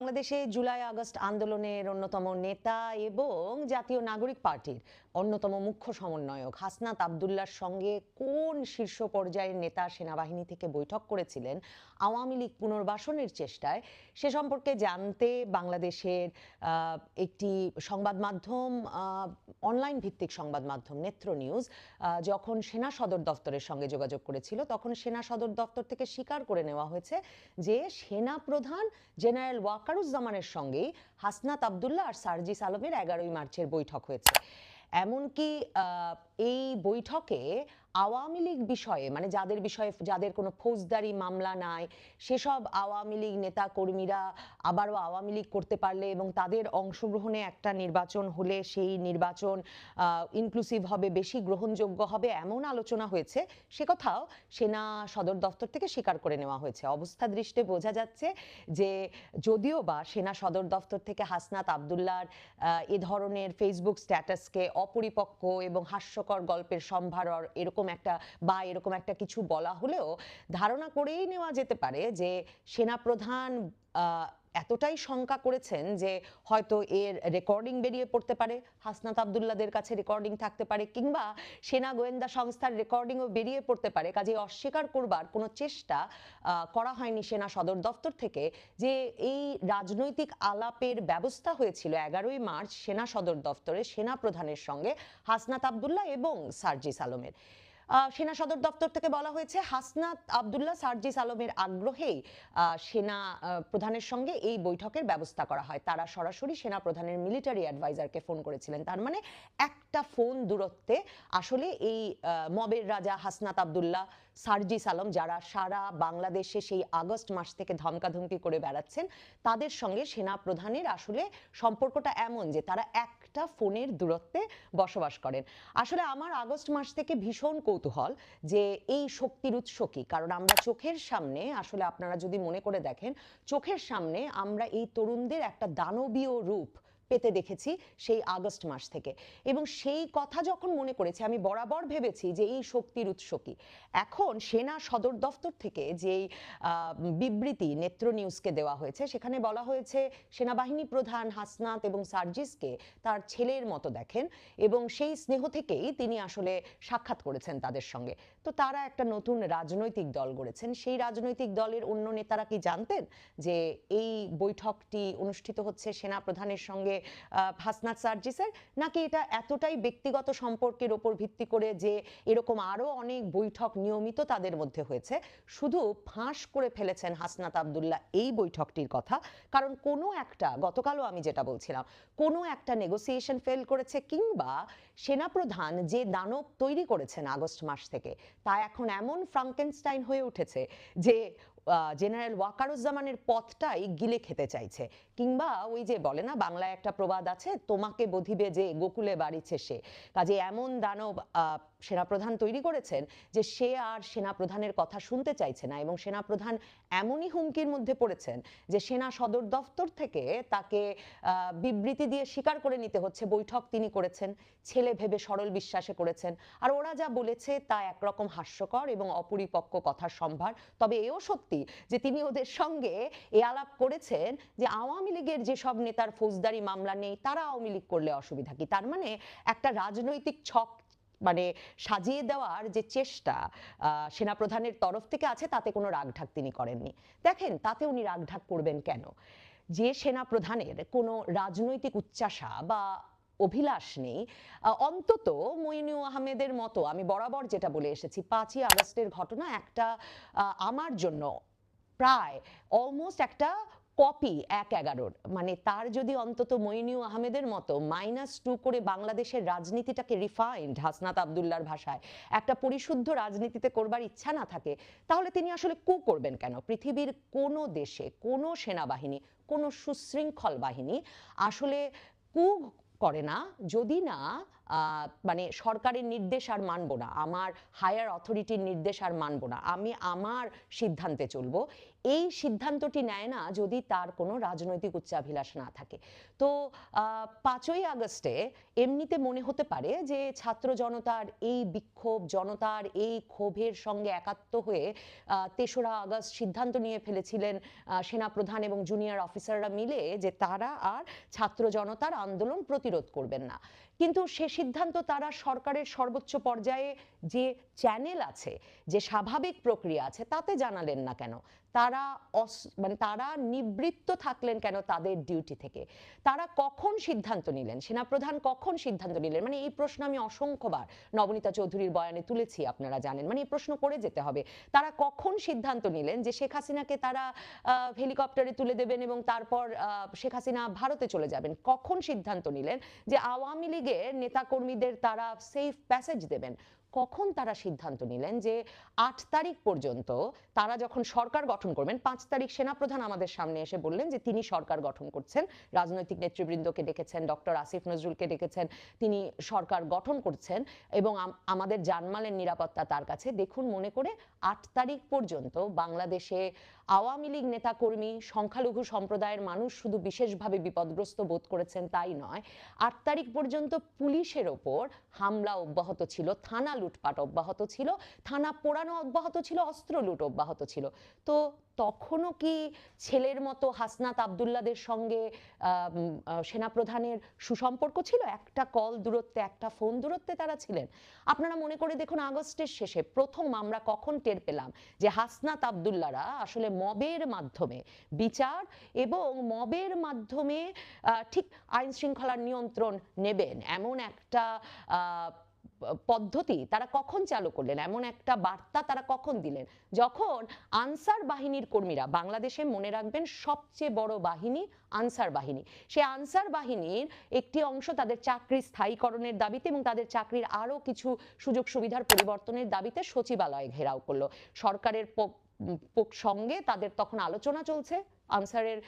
বাংলাদেশে জুলাই, আগস্ট আন্দোলনের অন্যতম নেতা এবং জাতীয় নাগরিক পার্টির অন্যতম মুখ্য সমন্বয়ক হাসনাত আবদুল্লার সঙ্গে কোন শীর্ষ পর্যায়ের নেতা সেনাবাহিনী থেকে বৈঠক করেছিলেন আওয়ামী লীগ পুনর্বাসনের চেষ্টায়, সে সম্পর্কে জানতে বাংলাদেশের একটি সংবাদ মাধ্যম অনলাইন ভিত্তিক সংবাদ মাধ্যম নেত্র নিউজ যখন সেনা সদর দফতরের সঙ্গে যোগাযোগ করেছিল, তখন সেনা সদর দফতর থেকে স্বীকার করে নেওয়া হয়েছে যে সেনা প্রধান জেনারেল ওয়াকারুজ্জামানের সঙ্গেই হাসনাত আবদুল্লাহ আর সার্জিস আলমের এগারোই মার্চের বৈঠক হয়েছে। এমনকি এই বৈঠকে আওয়ামী লীগ বিষয়ে মানে যাদের বিষয়ে, যাদের কোনো ফৌজদারি মামলা নাই, সেসব আওয়ামী লীগ নেতা কর্মীরা আবারও আওয়ামী লীগ করতে পারলে এবং তাদের অংশগ্রহণে একটা নির্বাচন হলে সেই নির্বাচন ইনক্লুসিভ হবে, বেশি গ্রহণযোগ্য হবে এমন আলোচনা হয়েছে। সে কথাও সেনা সদর দফতর থেকে স্বীকার করে নেওয়া হয়েছে। অবস্থা দৃষ্টে বোঝা যাচ্ছে যে যদিও বা সেনা সদর দফতর থেকে হাসনাত আবদুল্লার এ ধরনের ফেসবুক স্ট্যাটাসকে অপরিপক্ক এবং হাস্যকর গল্পের সম্ভার এরকম একটা বা এরকম একটা কিছু বলা হলেও ধারণা করেই নেওয়া যেতে পারে যে সেনাপ্রধান এতটাই শঙ্কা করেছেন যে হয়তো এর রেকর্ডিং বেরিয়ে পড়তে পারে, হাসনাত আবদুল্লাদের কাছে রেকর্ডিং থাকতে পারে, কিংবা সেনা গোয়েন্দা সংস্থার রেকর্ডিংও বেরিয়ে পড়তে পারে। কাজে অস্বীকার করবার কোনো চেষ্টা করা হয়নি সেনা সদর দফতর থেকে যে এই রাজনৈতিক আলাপের ব্যবস্থা হয়েছিল এগারোই মার্চ সেনা সদর দফতরে সেনা প্রধানের সঙ্গে হাসনাত আবদুল্লাহ এবং সার্জিস আলমের। সেনা সদর দপ্তর থেকে বলা হয়েছে হাসনাত আবদুল্লাহ সার্জিস আলমের আগ্রহেই সেনা প্রধানের সঙ্গে এই বৈঠকের ব্যবস্থা করা হয়। তারা সরাসরি সেনা প্রধানের মিলিটারি অ্যাডভাইজারকে ফোন করেছিলেন। তার মানে একটা ফোন দূরত্বে আসলে এই মবের রাজা হাসনাত আবদুল্লাহ সার্জিস আলম যারা সারা বাংলাদেশে সেই আগস্ট মাস থেকে ধমকাধমকি করে বেড়াচ্ছেন, তাদের সঙ্গে সেনা প্রধানের আসলে সম্পর্কটা এমন যে তারা একটা ফোনের দূরত্বে বসবাস করেন। আসলে আমার আগস্ট মাস থেকে ভীষণ কৌতূহল যে এই শক্তির উৎস কি, কারণ আমরা চোখের সামনে, আসলে আপনারা যদি মনে করে দেখেন, চোখের সামনে আমরা এই তরুণদের একটা দানবীয় রূপ পেতে দেখেছি সেই আগস্ট মাস থেকে। এবং সেই কথা যখন মনে করেছি, আমি বরাবর ভেবেছি যে এই শক্তির উৎস কি। এখন সেনা সদর দফতর থেকে যেই বিবৃতি নেত্র নিউজকে দেওয়া হয়েছে, সেখানে বলা হয়েছে সেনাবাহিনী প্রধান হাসনাত এবং সার্জিসকে তার ছেলের মতো দেখেন এবং সেই স্নেহ থেকেই তিনি আসলে সাক্ষাৎ করেছেন তাদের সঙ্গে। তো তারা একটা নতুন রাজনৈতিক দল গড়েছেন। সেই রাজনৈতিক দলের অন্য নেতারা কি জানতেন যে এই বৈঠকটি অনুষ্ঠিত হচ্ছে সেনা প্রধানের সঙ্গে হাসনাত সার্জিসের নাকি এটা এতটাই ব্যক্তিগত সম্পর্কের ওপর ভিত্তি করে যে এরকম আরও অনেক বৈঠক নিয়মিত তাদের মধ্যে হয়েছে? শুধু ফাঁস করে ফেলেছেন হাসনাত আবদুল্লাহ এই বৈঠকটির কথা। কারণ কোনো একটা, গতকালও আমি যেটা বলছিলাম, কোনো একটা নেগোসিয়েশন ফেল করেছে কিংবা সেনাপ্রধান যে দানব তৈরি করেছেন আগস্ট মাস থেকে তা এখন এমন ফ্রাঙ্কেনস্টাইন হয়ে উঠেছে যে জেনারেল ওয়াকারুজ্জামানের পথটাই গিলে খেতে চাইছে। কিংবা ওই যে বলে না, বাংলায় একটা প্রবাদ আছে, তোমাকে বধিবে যে গোকুলে বাড়িছে সে। কাজে এমন দানব সেনাপ্রধান তৈরি করেছেন যে সে আর সেনাপ্রধানের কথা শুনতে চাইছে না। এবং সেনাপ্রধান এমনই হুমকির মধ্যে পড়েছেন যে সেনা সদর দফতর থেকে তাকে বিবৃতি দিয়ে স্বীকার করে নিতে হচ্ছে। বৈঠক তিনি করেছেন, ছেলে ভেবে সরল বিশ্বাসে করেছেন। আর ওরা যা বলেছে তা একরকম হাস্যকর এবং অপরিপক্ক কথার সম্ভার। তবে এও সত্যি যে তিনি ওদের সঙ্গে এ আলাপ করেছেন যে আওয়ামী লীগের যেসব নেতার ফৌজদারি মামলা নেই, তারা আওয়ামী লীগ করলে অসুবিধা কি? তার মানে একটা রাজনৈতিক ছক মানে সাজিয়ে দেওয়ার যে চেষ্টা সেনাপ্রধানের তরফ থেকে আছে, তাতে কোনো রাগঢাক তিনি করেননি। দেখেন, তাতে উনি রাগঢাক করবেন কেন? যে সেনাপ্রধানের কোনো রাজনৈতিক উচ্চাসা বা অভিলাষ নেই। অন্তত মইনু আহমেদের মতো, আমি বরাবর যেটা বলে এসেছি, পাঁচই আগস্টের ঘটনা একটা আমার জন্য প্রায় অলমোস্ট একটা কপি এক এগারোর। মানে তার যদি অন্তত মইনিউ আহমেদের মতো মাইনাস টু করে বাংলাদেশের রাজনীতিটাকে রিফাইন্ড হাসনাত আবদুল্লার ভাষায় একটা পরিশুদ্ধ রাজনীতিতে করবার ইচ্ছা না থাকে, তাহলে তিনি আসলে কু করবেন কেন? পৃথিবীর কোনো দেশে, কোনো সেনাবাহিনী, কোনো সুশৃঙ্খল বাহিনী আসলে কু করে না, যদি না মানে সরকারের নির্দেশ আর মানব না, আমার হায়ার অথরিটির নির্দেশ আর মানব না, আমি আমার সিদ্ধান্তে চলবো। এই সিদ্ধান্তটি নেয় না যদি তার কোনো রাজনৈতিক উচ্চাভিলাষ না থাকে। তো পাঁচই আগস্টে এমনিতে মনে হতে পারে যে ছাত্র জনতার এই বিক্ষোভ, জনতার এই ক্ষোভের সঙ্গে একাত্ম হয়ে তেসরা আগস্ট সিদ্ধান্ত নিয়ে ফেলেছিলেন সেনাপ্রধান এবং জুনিয়র অফিসাররা মিলে যে তারা আর ছাত্র জনতার আন্দোলন প্রতিরোধ করবেন না। কিন্তু সে সিদ্ধান্ত তারা সরকারের সর্বোচ্চ পর্যায়ে যে চ্যানেল আছে, যে স্বাভাবিক প্রক্রিয়া আছে, তাতে জানালেন না কেন? তারা অস- মানে তারা নিবৃত্ত থাকলেন কেন তাদের ডিউটি থেকে? তারা কখন সিদ্ধান্ত নিলেন? সেনাপ্রধান কখন সিদ্ধান্ত নিলেন? মানে এই প্রশ্ন আমি অসংখ্যবার নবনীতা চৌধুরীর বয়ানে তুলেছি, আপনারা জানেন। মানে এই প্রশ্ন করে যেতে হবে। তারা কখন সিদ্ধান্ত নিলেন যে শেখ হাসিনাকে তারা হেলিকপ্টারে তুলে দেবেন এবং তারপর শেখ হাসিনা ভারতে চলে যাবেন? কখন সিদ্ধান্ত নিলেন যে আওয়ামী লীগের নেতাকর্মীদের তারা সেফ প্যাসেজ দেবেন? কখন তারা সিদ্ধান্ত নিলেন যে আট তারিখ পর্যন্ত তারা যখন সরকার গঠন করবেন, পাঁচ তারিখ সেনাপ্রধান আমাদের সামনে এসে বললেন যে তিনি সরকার গঠন করছেন। রাজনৈতিক নেতৃবৃন্দকে ডেকেছেন, ডক্টর আসিফ নজরুলকে ডেকেছেন, তিনি সরকার গঠন করছেন এবং আমাদের জানমালের নিরাপত্তা তার কাছে। দেখুন, মনে করে আট তারিখ পর্যন্ত বাংলাদেশে আওয়ামী লীগ নেতাকর্মী, সংখ্যালঘু সম্প্রদায়ের মানুষ শুধু বিশেষভাবে বিপদগ্রস্ত বোধ করেছেন তাই নয়, আট তারিখ পর্যন্ত পুলিশের ওপর হামলা অব্যাহত ছিল, থানা লুটপাট অব্যাহত ছিল, থানা পোড়ানো অব্যাহত ছিল, অস্ত্র লুট অব্যাহত ছিল। তো তখনও কি ছেলের মতো হাসনাত আবদুল্লাদের সঙ্গে সেনাপ্রধানের সুসম্পর্ক ছিল? একটা কল দূরত্বে, একটা ফোন দূরত্বে তারা ছিলেন? আপনারা মনে করে দেখুন, আগস্টের শেষে প্রথম আমরা কখন টের পেলাম যে হাসনাত আবদুল্লারা আসলে মবের মাধ্যমে বিচার এবং মবের মাধ্যমে ঠিক আইন শৃঙ্খলার নিয়ন্ত্রণ নেবেন। এমন একটা পদ্ধতি তারা কখন চালু করলেন? এমন একটা বার্তা তারা কখন দিলেন? যখন আনসার বাহিনীর কর্মীরা, বাংলাদেশে মনে রাখবেন সবচেয়ে বড় বাহিনী আনসার বাহিনী। সে আনসার বাহিনীর একটি অংশ তাদের চাকরি স্থায়ীকরণের দাবিতে এবং তাদের চাকরির আরও কিছু সুযোগ সুবিধার পরিবর্তনের দাবিতে সচিবালয় ঘেরাও করল। সরকারের সঙ্গে তাদের তখন আলোচনা চলছে। আনসারের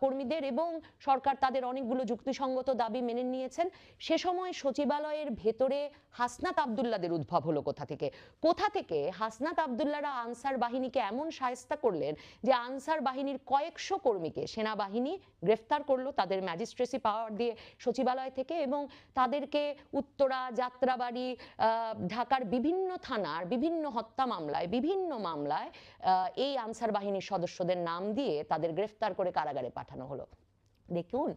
কর্মীদের এবং সরকার তাদের অনেকগুলো যুক্তিসঙ্গত দাবি মেনে নিয়েছেন। সে সময় সচিবালয়ের ভেতরে হাসনাত আবদুল্লাদের উদ্ভব হলো কোথা থেকে? কোথা থেকে হাসনাত আবদুল্লারা আনসার বাহিনীকে এমন সায়স্তা করলেন যে আনসার বাহিনীর কয়েকশো কর্মীকে সেনাবাহিনী গ্রেফতার করল তাদের ম্যাজিস্ট্রেসি পাওয়ার দিয়ে সচিবালয় থেকে এবং তাদেরকে উত্তরা, যাত্রাবাড়ি ঢাকার বিভিন্ন থানার বিভিন্ন হত্যা মামলায়, বিভিন্ন মামলায় এই আনসার বাহিনীর সদস্যদের নাম দিয়ে তাদের গ্রেফতার করে কারাগারে পাঠানো হলো। দেখুন,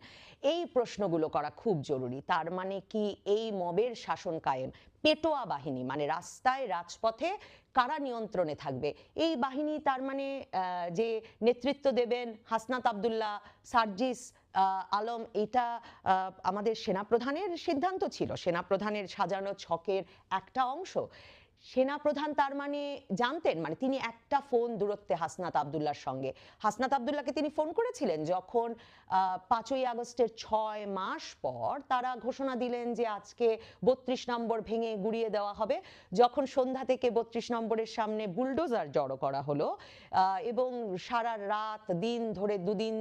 এই প্রশ্নগুলো করা খুব জরুরি। তার মানে কি এই মবের শাসন কায়েম? পেটোয়া বাহিনী মানে রাস্তায়, রাজপথে কারা নিয়ন্ত্রণে থাকবে? এই বাহিনী তার মানে যে নেতৃত্ব দেবেন হাসনাত আবদুল্লাহ, সার্জিস আলম, এটা আমাদের সেনাপ্রধানের সিদ্ধান্ত ছিল। সেনাপ্রধানের সাজানো ছকের একটা অংশ। সেনাপ্রধান তার মানে জানতেন মানে তিনি একটা ফোন দূরত্বে হাসনাত আবদুল্লার সঙ্গে। হাসনাত আবদুল্লাহকে তিনি ফোন করেছিলেন যখন পাঁচই আগস্টের ছয় মাস পর তারা ঘোষণা দিলেন যে আজকে বত্রিশ নম্বর ভেঙে গুড়িয়ে দেওয়া হবে। যখন সন্ধ্যা থেকে বত্রিশ নম্বরের সামনে বুলডোজার জড়ো করা হলো এবং সারা রাত দিন ধরে দুদিন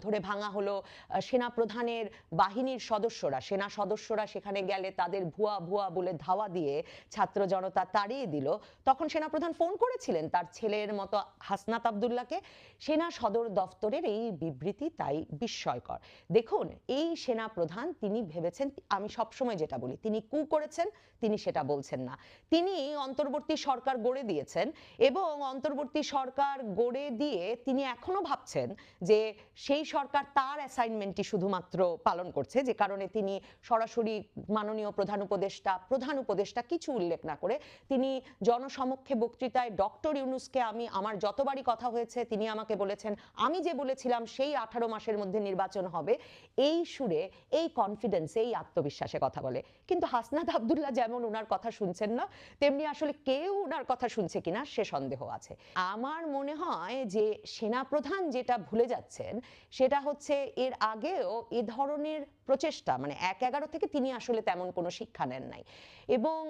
ধরে ভাঙা হলো আহ, সেনাপ্রধানের বাহিনীর সদস্যরা সেনা সদস্যরা সেখানে গেলে তাদের ভুয়া ভুয়া বলে ধাওয়া দিয়ে ছাত্র জনতা তাড়িয়ে দিল। তখন সেনাপ্রধান ফোন করেছিলেন তার ছেলের মতো হাসনাত আবদুল্লাহকে। সেনা সদর দফতরের এই বিবৃতি তাই বিস্ময়কর। দেখুন, এই সেনা প্রধান তিনি ভেবেছেন, আমি সবসময় যেটা বলি, তিনি কু করেছেন, তিনি সেটা বলছেন না। তিনি অন্তর্বর্তী সরকার গড়ে দিয়েছেন এবং অন্তর্বর্তী সরকার গড়ে দিয়ে তিনি এখনও ভাবছেন যে সেই সরকার তার অ্যাসাইনমেন্টটি শুধুমাত্র পালন করছে, যে কারণে তিনি সরাসরি মাননীয় প্রধান উপদেষ্টা প্রধান উপদেষ্টা কিছু উল্লেখ না করে তিনি জনসমক্ষে বক্তৃতায় ডক্টর ইউনুসকে আমি, আমার যতবারই কথা হয়েছে, তিনি আমাকে বলেছেন, আমি যে বলেছিলাম সেই আঠারো মাসের মধ্যে নির্বাচন হবে, এই সুরে, এই কনফিডেন্সে এই আত্মবিশ্বাসে কথা বলে। কিন্তু হাসনাত আবদুল্লাহ যেমন ওনার কথা শুনছেন না, তেমনি আসলে কেউ ওনার কথা শুনছে কিনা সে সন্দেহ আছে। আমার মনে হয় যে সেনাপ্রধান যেটা ভুলে যাচ্ছেন, সেটা হচ্ছে এর আগেও এ ধরনের প্রচেষ্টা মানে এক এগারো থেকে তিনি আসলে তেমন কোনো শিক্ষা নেন নাই। এবং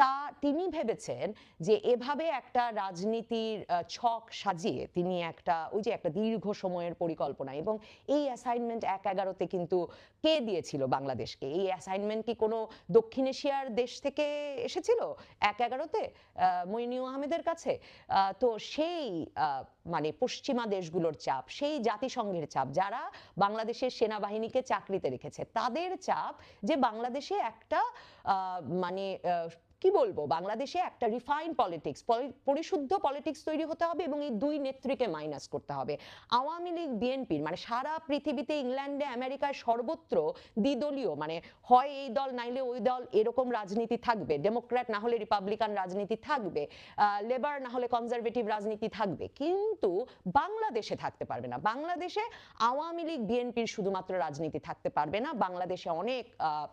তা তিনি ভেবেছেন যে এভাবে একটা রাজনীতির ছক সাজিয়ে তিনি একটা, ওই যে একটা দীর্ঘ সময়ের পরিকল্পনা এবং এই অ্যাসাইনমেন্ট এক এগারোতে কিন্তু কে দিয়েছিল বাংলাদেশকে? এই অ্যাসাইনমেন্ট কি কোনো দক্ষিণ এশিয়ার দেশ থেকে এসেছিল এক এগারোতে মইনিউ আহমেদের কাছে? তো সেই মানে পশ্চিমা দেশগুলোর চাপ, সেই জাতিসংঘের চাপ, যারা বাংলাদেশের সেনাবাহিনীকে চাকরিতে রেখেছে, তাদের চাপ যে বাংলাদেশে একটা মানে কি বলব? বাংলাদেশে একটা রিফাইন পলিটিক্স পরিশুদ্ধ পলিটিক্স তৈরি হতে হবে এবং এই দুই নেত্রীকে মাইনাস করতে হবে। আওয়ামী লীগ, বিএনপির মানে সারা পৃথিবীতে ইংল্যান্ডে আমেরিকায় সর্বত্র দ্বিদলীয় মানে হয় এই দল, নাইলে ওই দল, এরকম রাজনীতি থাকবে। ডেমোক্র্যাট না হলে রিপাবলিকান রাজনীতি থাকবে লেবার না হলে কনজারভেটিভ রাজনীতি থাকবে। কিন্তু বাংলাদেশে থাকতে পারবে না। বাংলাদেশে আওয়ামী লীগ, বিএনপির শুধুমাত্র রাজনীতি থাকতে পারবে না। বাংলাদেশে অনেক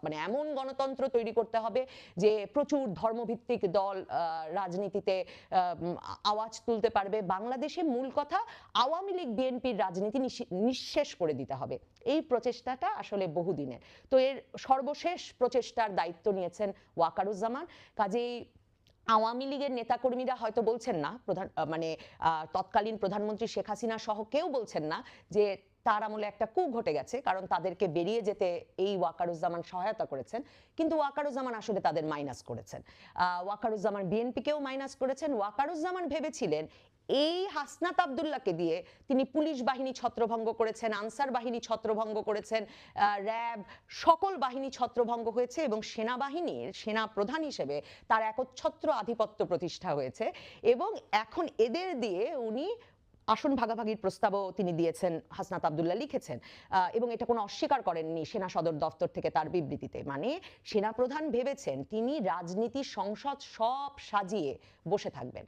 মানে এমন গণতন্ত্র তৈরি করতে হবে যে প্রচুর ধর্মভিত্তিক দল রাজনীতিতে আওয়াজ তুলতে পারবে। বাংলাদেশে মূল কথা, আওয়ামী লীগ, বিএনপির রাজনীতি নিঃশেষ করে দিতে হবে। এই প্রচেষ্টাটা আসলে বহুদিনের। তো এর সর্বশেষ প্রচেষ্টার দায়িত্ব নিয়েছেন ওয়াকারুজ্জামান। কাজেই আওয়ামী লীগের নেতাকর্মীরা হয়তো বলছেন না, প্রধান মানে তৎকালীন প্রধানমন্ত্রী শেখ হাসিনা সহ কেউ বলছেন না যে তার আমলে একটা কু ঘটে গেছে, কারণ তাদেরকে বেরিয়ে যেতে এই ওয়াকারুজ্জামান সহায়তা করেছেন। কিন্তু ওয়াকারুজ্জামান আসলে তাদের মাইনাস করেছেন। ওয়াকারুজ্জামান বিএনপিকেও মাইনাস করেছেন। ওয়াকারুজ্জামান ভেবেছিলেন এই হাসনাত আবদুল্লাহকে দিয়ে তিনি পুলিশ বাহিনী ছত্রভঙ্গ করেছেন, আনসার বাহিনী ছত্রভঙ্গ করেছেন র্যাব সকল বাহিনী ছত্রভঙ্গ হয়েছে এবং সেনাবাহিনীর সেনা প্রধান হিসেবে তার একচ্ছত্র আধিপত্য প্রতিষ্ঠা হয়েছে। এবং এখন এদের দিয়ে উনি আসন ভাগাভাগির প্রস্তাবও তিনি দিয়েছেন, হাসনাত আবদুল্লাহ লিখেছেন। এবং এটা কোনো অস্বীকার করেননি সেনা সদর দফতর থেকে তার বিবৃতিতে। মানে সেনাপ্রধান ভেবেছেন তিনি রাজনীতি সংসদ সব সাজিয়ে বসে থাকবেন।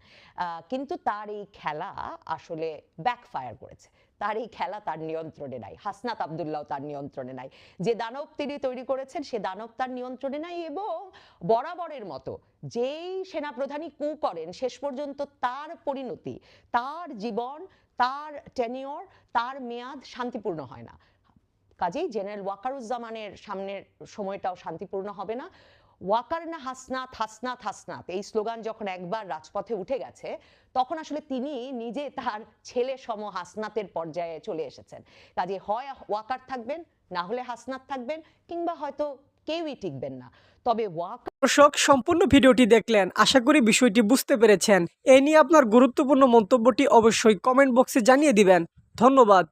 কিন্তু তার এই খেলা আসলে ব্যাকফায়ার করেছে। তার এই খেলা তার নিয়ন্ত্রণে নাই, হাসনাত আবদুল্লাহ তার নিয়ন্ত্রণে নাই। যে দানব তিনি তৈরি করেছেন, সে দানব তার নিয়ন্ত্রণে নাই এবং বরাবরের মতো যেই সেনাপ্রধানই কু করেন, শেষ পর্যন্ত তার পরিণতি, তার জীবন, তার টেনিওর তার মেয়াদ শান্তিপূর্ণ হয় না। কাজেই জেনারেল ওয়াকারুজ্জামানের সামনের সময়টাও শান্তিপূর্ণ হবে না। ওয়াকার না হাসনাত হাসনাত হাসনাত। এই স্লোগান যখন একবার রাজপথে উঠে গেছে, তখন আসলে তিনি নিজে তার ছেলে সম হাসনাতের পর্যায়ে চলে এসেছেন। কাজে হয় ওয়াকার থাকবেন, না হলে হাসনাত থাকবেন, কিংবা হয়তো কেউই টিকবেন না। তবে দর্শক, সম্পূর্ণ ভিডিওটি দেখলেন। আশা করি বিষয়টি বুঝতে পেরেছেন। এ নিয়ে আপনার গুরুত্বপূর্ণ মন্তব্যটি অবশ্যই কমেন্ট বক্সে জানিয়ে দিবেন। ধন্যবাদ।